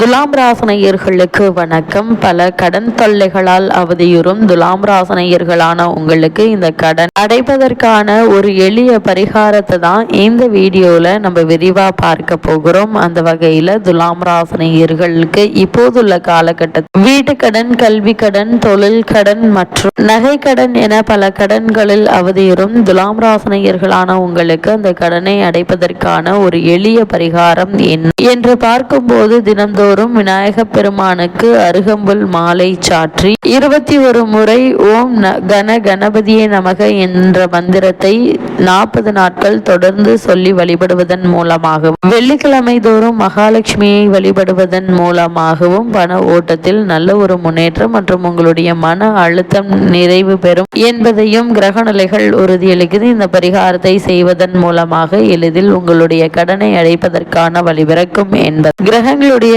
துலாம் ராசனையர்களுக்கு வணக்கம். பல கடன் தொல்லைகளால் அவதியுறும் துலாம் ராசனையர்களான உங்களுக்கு இந்த கடன் அடைப்பதற்கான ஒரு எளிய பரிகாரத்தை தான் இந்த வீடியோல நம்ம விரிவா பார்க்க போகிறோம். அந்த வகையில துலாம் ராசனையர்களுக்கு இப்போதுள்ள காலகட்டத்தில் வீட்டு கடன் கல்வி கடன் தொழில் கடன் மற்றும் நகை கடன் என பல கடன்களில் அவதியுறும் துலாம் ராசனையர்களான உங்களுக்கு அந்த கடனை அடைப்பதற்கான ஒரு எளிய பரிகாரம் என்ன? என்று பார்க்கும்போது தினந்தோறும் விநாயக பெருமானுக்கு அருகம்புல் மாலை சாற்றி இருபத்தி ஒரு முறை ஓம் கன கணபதியே நமக என்ற மந்திரத்தை நாற்பது நாட்கள் தொடர்ந்து சொல்லி வழிபடுவதன் மூலமாகவும் வெள்ளிக்கிழமை தோறும் மகாலட்சுமியை வழிபடுவதன் மூலமாகவும் பண ஓட்டத்தில் நல்ல ஒரு முன்னேற்றம் மற்றும் உங்களுடைய மன அழுத்தம் நிறைவு பெறும் என்பதையும் கிரக நிலைகள் உறுதியளிக்குது. இந்த பரிகாரத்தை செய்வதன் மூலமாக எளிதில் உங்களுடைய கடனை அடைப்பதற்கான வழிபிறக்கும் என்பது. கிரகங்களுடைய